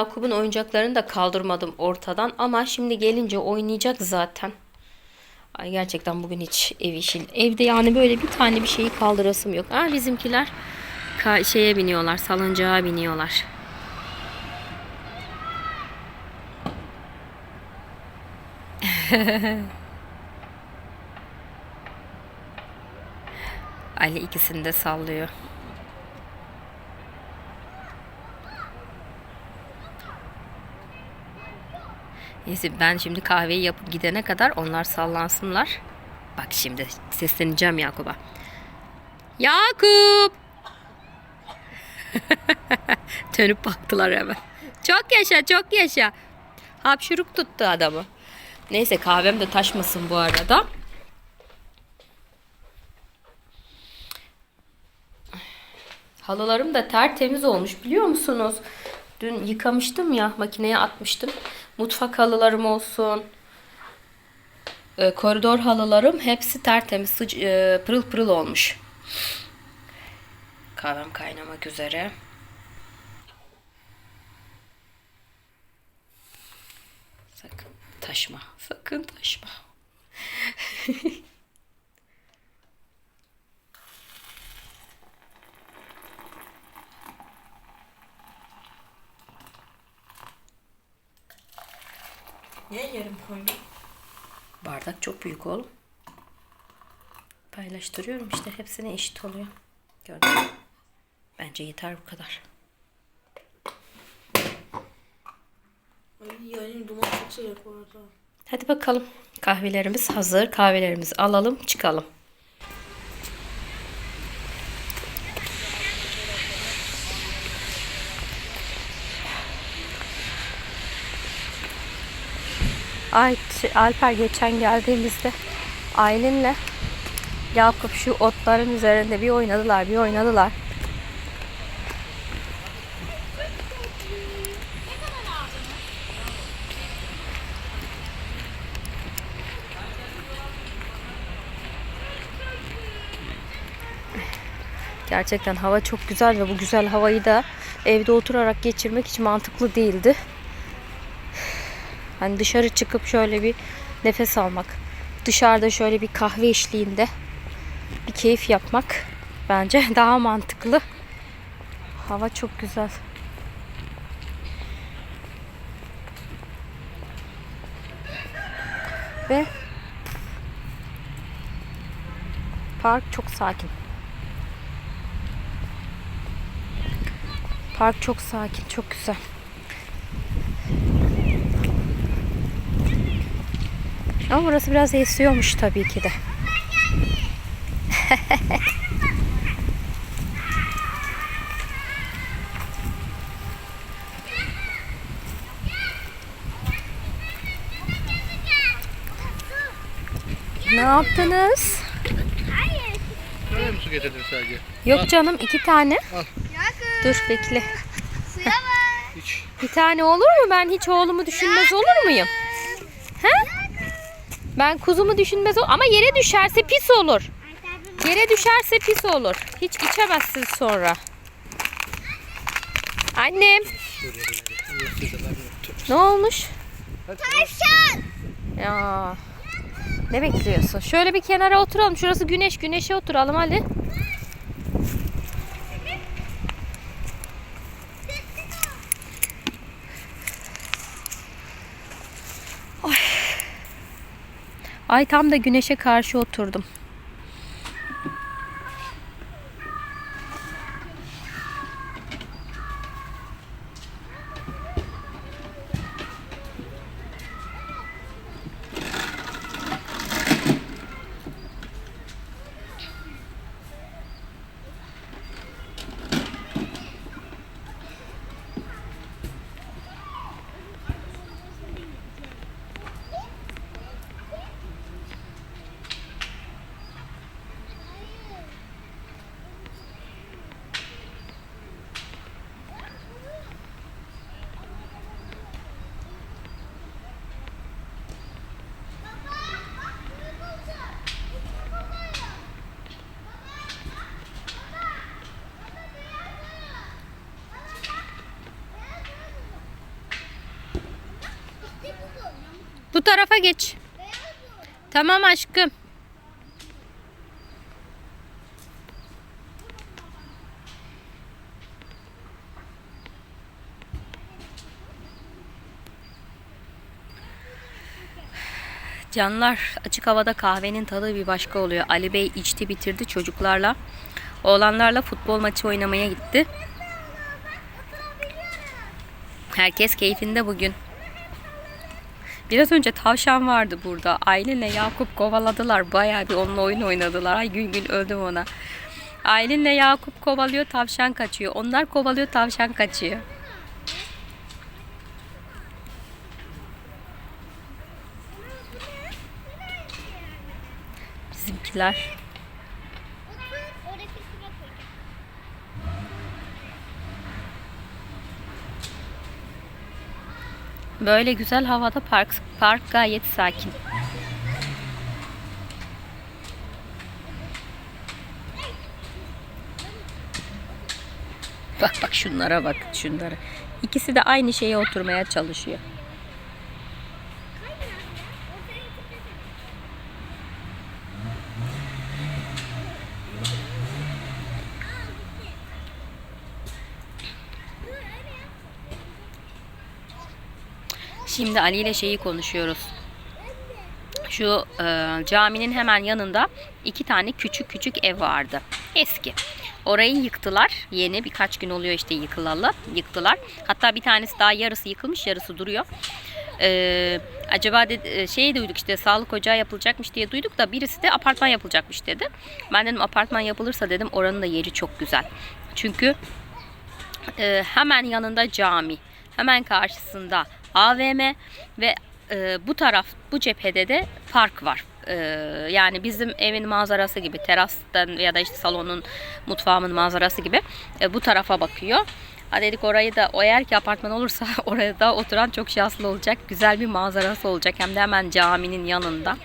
Yakup'un oyuncaklarını da kaldırmadım ortadan ama şimdi gelince oynayacak zaten. Ay gerçekten bugün hiç ev işi. Evde yani böyle bir tane bir şeyi kaldırasım yok. Aa bizimkiler ka- şeye biniyorlar, salıncağa biniyorlar. Ali ikisini de sallıyor. Neyse ben şimdi kahveyi yapıp gidene kadar onlar sallansınlar. Bak şimdi sesleneceğim Yakup'a. Yakup! Dönüp baktılar hemen. Çok yaşa, çok yaşa. Hapşuruk tuttu adamı. Neyse kahvem de taşmasın bu arada. Halılarım da tertemiz olmuş biliyor musunuz? Dün yıkamıştım ya makineye atmıştım. Mutfak halılarım olsun. e, koridor halılarım hepsi tertemiz sıc- e, pırıl pırıl olmuş. Kahvem kaynamak üzere. Sakın taşma. Sakın taşma. çok büyük oğlum. Paylaştırıyorum işte hepsine eşit oluyor. Gördün mü? Bence yeter bu kadar. Ay yani duman çok sıcak bu arada. Hadi bakalım. Kahvelerimiz hazır. Kahvelerimizi alalım, çıkalım. Ay Alper geçen geldiğimizde Aylin'le Yakup şu otların üzerinde bir oynadılar, bir oynadılar. Gerçekten hava çok güzel ve bu güzel havayı da evde oturarak geçirmek hiç mantıklı değildi. Hani dışarı çıkıp şöyle bir nefes almak, dışarıda şöyle bir kahve eşliğinde bir keyif yapmak bence daha mantıklı. Hava çok güzel. Ve park çok sakin. Park çok sakin, çok güzel. Ama burası biraz esiyormuş tabii ki de. ne yaptınız? Mi su getirdin sadece? Yok canım iki tane. Al. Dur bekle. Hiç. Bir tane olur mu? Ben hiç oğlumu düşünmez olur muyum? He? Ben kuzumu düşünmez olur. Ama yere düşerse pis olur. Yere düşerse pis olur. Hiç içemezsin sonra. Annem. Ne olmuş? Tavşan. Ya. Ne bekliyorsun? Şöyle bir kenara oturalım. Şurası güneş. Güneşe oturalım hadi. Ay tam da güneşe karşı oturdum. Tarafa geç. Tamam aşkım. Canlar açık havada kahvenin tadı bir başka oluyor. Ali Bey içti bitirdi çocuklarla. Oğlanlarla futbol maçı oynamaya gitti. Herkes keyfinde bugün. Biraz önce tavşan vardı burada. Aylin'le Yakup kovaladılar. Bayağı bir onunla oyun oynadılar. Ay gün gün öldüm ona. Aylin'le Yakup kovalıyor, tavşan kaçıyor. Onlar kovalıyor, tavşan kaçıyor. Bizimkiler. Böyle güzel havada park park gayet sakin. Bak bak şunlara bak şunlara. İkisi de aynı şeye oturmaya çalışıyor. Şimdi Ali ile şeyi konuşuyoruz. Şu e, caminin hemen yanında iki tane küçük küçük ev vardı. Eski. Orayı yıktılar. Yeni birkaç gün oluyor işte yıkılalı. Yıktılar. Hatta bir tanesi daha yarısı yıkılmış yarısı duruyor. E, acaba dedi, e, şey duyduk işte sağlık ocağı yapılacakmış diye duyduk da birisi de apartman yapılacakmış dedi. Ben dedim apartman yapılırsa dedim oranın da yeri çok güzel. Çünkü e, hemen yanında cami, hemen karşısında AVM ve e, bu taraf bu cephede de park var. E, yani bizim evin manzarası gibi terastan ya da işte salonun mutfağımın manzarası gibi e, bu tarafa bakıyor. Ha dedik orayı da o eğer ki apartman olursa oraya da oturan çok şanslı olacak. Güzel bir manzarası olacak hem de hemen caminin yanında.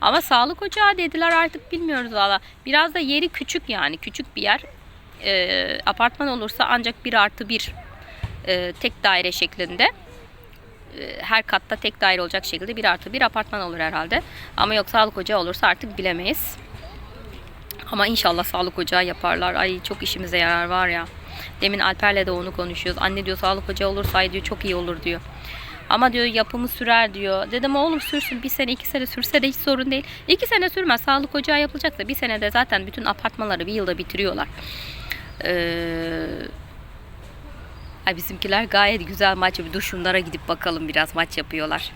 Ama sağlık ocağı dediler artık bilmiyoruz valla. Biraz da yeri küçük yani küçük bir yer. E, apartman olursa ancak bir artı bir e, tek daire şeklinde her katta tek daire olacak şekilde bir artı bir apartman olur herhalde. Ama yok sağlık ocağı olursa artık bilemeyiz. Ama inşallah sağlık ocağı yaparlar. Ay çok işimize yarar var ya. Demin Alper'le de onu konuşuyoruz. Anne diyor sağlık ocağı olursa diyor çok iyi olur diyor. Ama diyor yapımı sürer diyor. Dedim oğlum sürsün bir sene iki sene sürse de hiç sorun değil. İki sene sürmez sağlık ocağı yapılacaksa bir senede zaten bütün apartmanları bir yılda bitiriyorlar. Eee Ay bizimkiler gayet güzel maç yapıyor. Dur şunlara gidip bakalım biraz maç yapıyorlar.